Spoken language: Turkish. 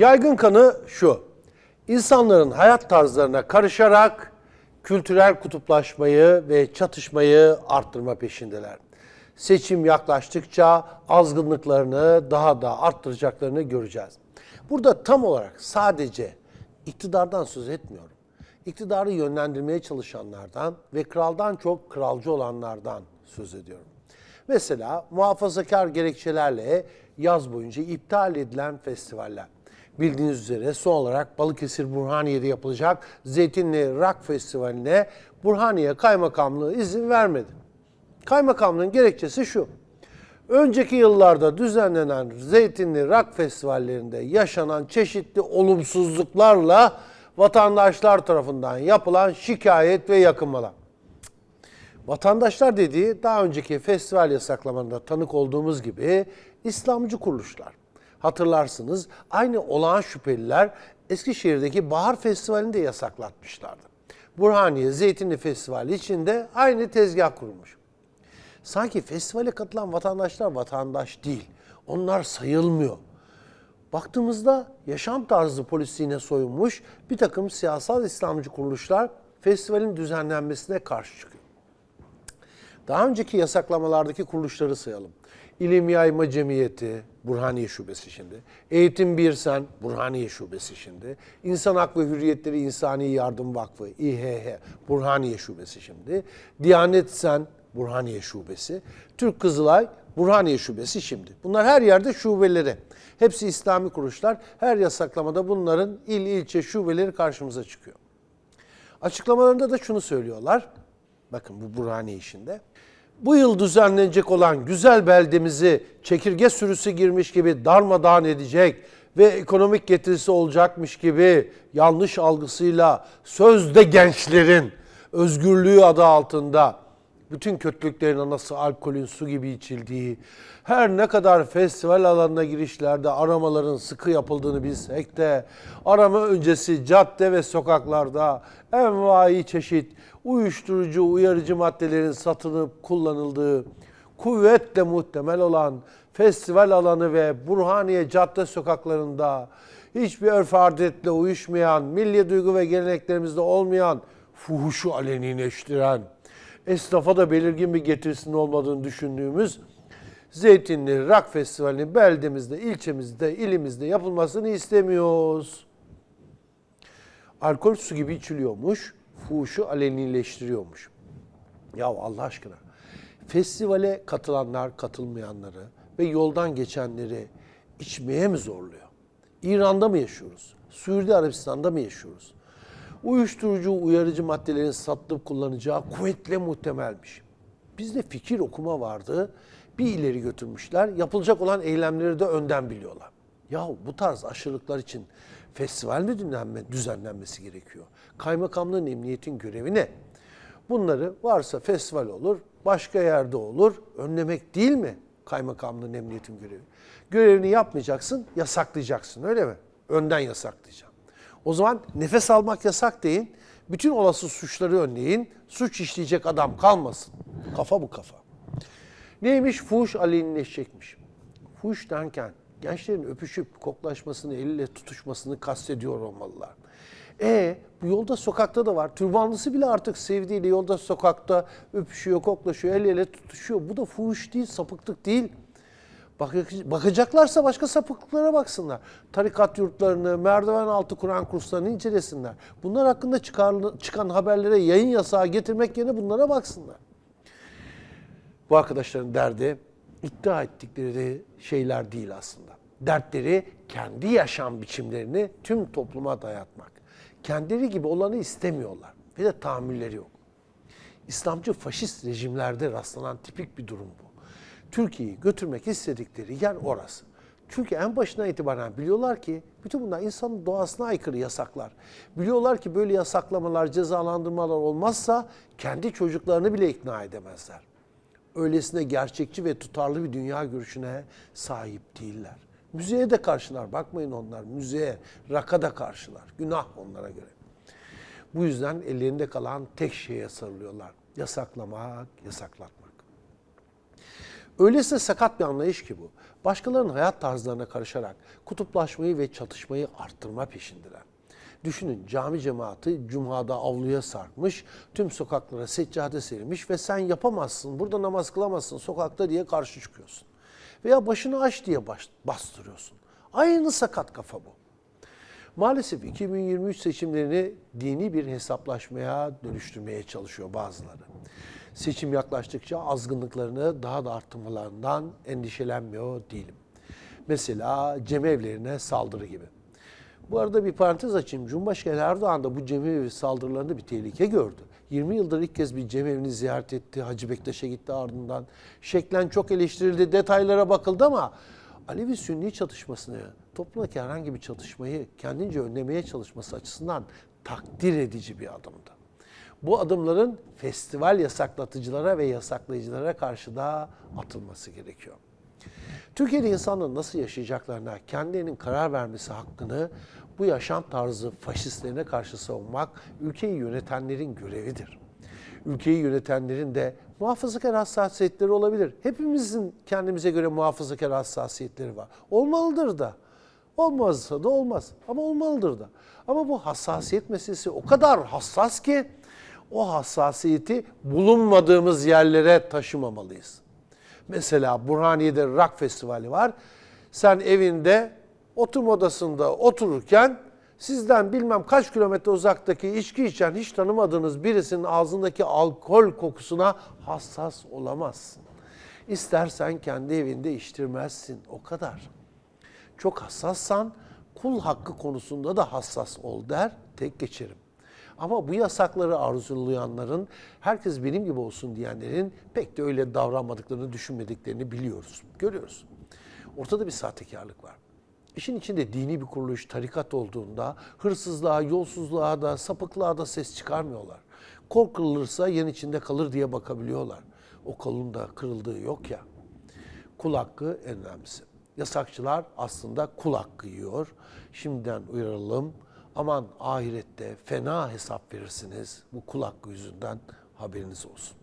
Yaygın kanı şu. İnsanların hayat tarzlarına karışarak kültürel kutuplaşmayı ve çatışmayı arttırma peşindeler. Seçim yaklaştıkça azgınlıklarını daha da arttıracaklarını göreceğiz. Burada tam olarak sadece iktidardan söz etmiyorum. İktidarı yönlendirmeye çalışanlardan ve kraldan çok kralcı olanlardan söz ediyorum. Mesela muhafazakar gerekçelerle yaz boyunca iptal edilen festivaller. Bildiğiniz üzere son olarak Balıkesir Burhaniye'de yapılacak Zeytinli Rock Festivali'ne Burhaniye Kaymakamlığı izin vermedi. Kaymakamlığın gerekçesi şu. Önceki yıllarda düzenlenen Zeytinli Rock Festivallerinde yaşanan çeşitli olumsuzluklarla vatandaşlar tarafından yapılan şikayet ve yakınmalar. Vatandaşlar dediği daha önceki festival yasaklamalarında tanık olduğumuz gibi İslamcı kuruluşlar. Hatırlarsınız aynı olağan şüpheliler Eskişehir'deki Bahar Festivali'ni de yasaklatmışlardı. Burhaniye Zeytinli Festivali içinde aynı tezgah kurmuş. Sanki festivale katılan vatandaşlar vatandaş değil. Onlar sayılmıyor. Baktığımızda yaşam tarzı polisiğine soyunmuş bir takım siyasal İslamcı kuruluşlar festivalin düzenlenmesine karşı çıkıyor. Daha önceki yasaklamalardaki kuruluşları sayalım. İlim Yayma Cemiyeti, Burhaniye Şubesi şimdi. Eğitim Birsen, Burhaniye Şubesi şimdi. İnsan Hak ve Hürriyetleri İnsani Yardım Vakfı, İHH, Burhaniye Şubesi şimdi. Diyanet Sen, Burhaniye Şubesi. Türk Kızılay, Burhaniye Şubesi şimdi. Bunlar her yerde şubeleri. Hepsi İslami kuruluşlar. Her yasaklamada bunların il ilçe şubeleri karşımıza çıkıyor. Açıklamalarında da şunu söylüyorlar. Bakın bu Burhaniye işinde. Bu yıl düzenlenecek olan güzel beldemizi çekirge sürüsü girmiş gibi darmadağın edecek ve ekonomik getirisi olacakmış gibi yanlış algısıyla sözde gençlerin özgürlüğü adı altında bütün kötülüklerin anası alkolün su gibi içildiği, her ne kadar festival alanına girişlerde aramaların sıkı yapıldığını bilsek de arama öncesi cadde ve sokaklarda envai çeşit uyuşturucu, uyarıcı maddelerin satılıp kullanıldığı, kuvvetle muhtemel olan festival alanı ve Burhaniye cadde sokaklarında hiçbir örf adetle uyuşmayan, milli duygu ve geleneklerimizde olmayan, fuhuşu alenileştiren, esnafa da belirgin bir getirisinin olmadığını düşündüğümüz Zeytinli Rock Festivali'nin beldemizde, ilçemizde, ilimizde yapılmasını istemiyoruz. Alkol su gibi içiliyormuş, fuhuşu alenileştiriyormuş. Ya Allah aşkına festivale katılanlar, katılmayanları ve yoldan geçenleri içmeye mi zorluyor? İran'da mı yaşıyoruz? Suudi Arabistan'da mı yaşıyoruz? Uyuşturucu, uyarıcı maddelerin satılıp kullanacağı kuvvetle muhtemelmiş. Bizde fikir okuma vardı. Bir ileri götürmüşler. Yapılacak olan eylemleri de önden biliyorlar. Ya bu tarz aşırılıklar için festival mi düzenlenme, düzenlenmesi gerekiyor? Kaymakamlığın, emniyetin görevi ne? Bunları varsa festival olur, başka yerde olur. Önlemek değil mi kaymakamlığın, emniyetin görevi? Görevini yapmayacaksın, yasaklayacaksın öyle mi? Önden yasaklayacaksın. O zaman nefes almak yasak deyin. Bütün olası suçları önleyin. Suç işleyecek adam kalmasın. Kafa bu kafa. Neymiş? Fuhuş alenileşecekmiş. Fuhuş derken gençlerin öpüşüp koklaşmasını, eliyle tutuşmasını kastediyor olmalılar. E bu yolda sokakta da var. Türbanlısı bile artık sevdiğiyle yolda sokakta öpüşüyor, koklaşıyor, el ele tutuşuyor. Bu da fuhuş değil, sapıklık değil. Bakacaklarsa başka sapıklıklara baksınlar. Tarikat yurtlarını, merdiven altı Kur'an kurslarını incelesinler. Bunlar hakkında çıkan haberlere yayın yasağı getirmek yerine bunlara baksınlar. Bu arkadaşların derdi iddia ettikleri şeyler değil aslında. Dertleri kendi yaşam biçimlerini tüm topluma dayatmak. Kendileri gibi olanı istemiyorlar ve de tahammülleri yok. İslamcı faşist rejimlerde rastlanan tipik bir durum bu. Türkiye'yi götürmek istedikleri yer orası. Çünkü en başına itibaren biliyorlar ki bütün bunlar insanın doğasına aykırı yasaklar. Biliyorlar ki böyle yasaklamalar, cezalandırmalar olmazsa kendi çocuklarını bile ikna edemezler. Öylesine gerçekçi ve tutarlı bir dünya görüşüne sahip değiller. Müzeye de karşılar. Bakmayın onlar müzeye, raka da karşılar. Günah onlara göre. Bu yüzden ellerinde kalan tek şeye sarılıyorlar. Yasaklamak, yasaklatmak. Öyleyse sakat bir anlayış ki bu. Başkalarının hayat tarzlarına karışarak kutuplaşmayı ve çatışmayı arttırma peşindeler. Düşünün cami cemaati cumada avluya sarkmış, tüm sokaklara seccade serilmiş ve sen yapamazsın, burada namaz kılamazsın sokakta diye karşı çıkıyorsun. Veya başını aç diye bastırıyorsun. Aynı sakat kafa bu. Maalesef 2023 seçimlerini dini bir hesaplaşmaya dönüştürmeye çalışıyor bazıları. Seçim yaklaştıkça azgınlıklarını daha da arttırmalarından endişelenmiyor değilim. Mesela cemevlerine saldırı gibi. Bu arada bir parantez açayım. Cumhurbaşkanı Erdoğan da bu cemevi saldırılarında bir tehlike gördü. 20 yıldır ilk kez bir cemevini ziyaret etti. Hacı Bektaş'a gitti ardından. Şeklen çok eleştirildi, detaylara bakıldı ama Alevi Sünni çatışmasını, toplumdaki herhangi bir çatışmayı kendince önlemeye çalışması açısından takdir edici bir adımdı. Bu adımların festival yasaklatıcılara ve yasaklayıcılara karşı da atılması gerekiyor. Türkiye'de insanların nasıl yaşayacaklarına kendilerinin karar vermesi hakkını bu yaşam tarzı faşistlerine karşı savunmak ülkeyi yönetenlerin görevidir. Ülkeyi yönetenlerin de muhafazakar hassasiyetleri olabilir. Hepimizin kendimize göre muhafazakar hassasiyetleri var. Olmalıdır da. Olmazsa da olmaz ama olmalıdır da. Ama bu hassasiyet meselesi o kadar hassas ki o hassasiyeti bulunmadığımız yerlere taşımamalıyız. Mesela Burhaniye'de rock festivali var. Sen evinde oturma odasında otururken sizden bilmem kaç kilometre uzaktaki içki içen hiç tanımadığınız birisinin ağzındaki alkol kokusuna hassas olamazsın. İstersen kendi evinde içtirmezsin o kadar. Çok hassassan kul hakkı konusunda da hassas ol der tek geçerim. Ama bu yasakları arzulayanların, herkes benim gibi olsun diyenlerin pek de öyle davranmadıklarını, düşünmediklerini biliyoruz, görüyoruz. Ortada bir sahtekarlık var. İşin içinde dini bir kuruluş, tarikat olduğunda hırsızlığa, yolsuzluğa da, sapıklığa da ses çıkarmıyorlar. Korkulursa yen içinde kalır diye bakabiliyorlar. O kolun da kırıldığı yok ya. Kul hakkı en önemlisi. Yasakçılar aslında kul hakkı yiyor. Şimdiden uyaralım. Aman ahirette fena hesap verirsiniz. Bu kul hakkı yüzünden haberiniz olsun.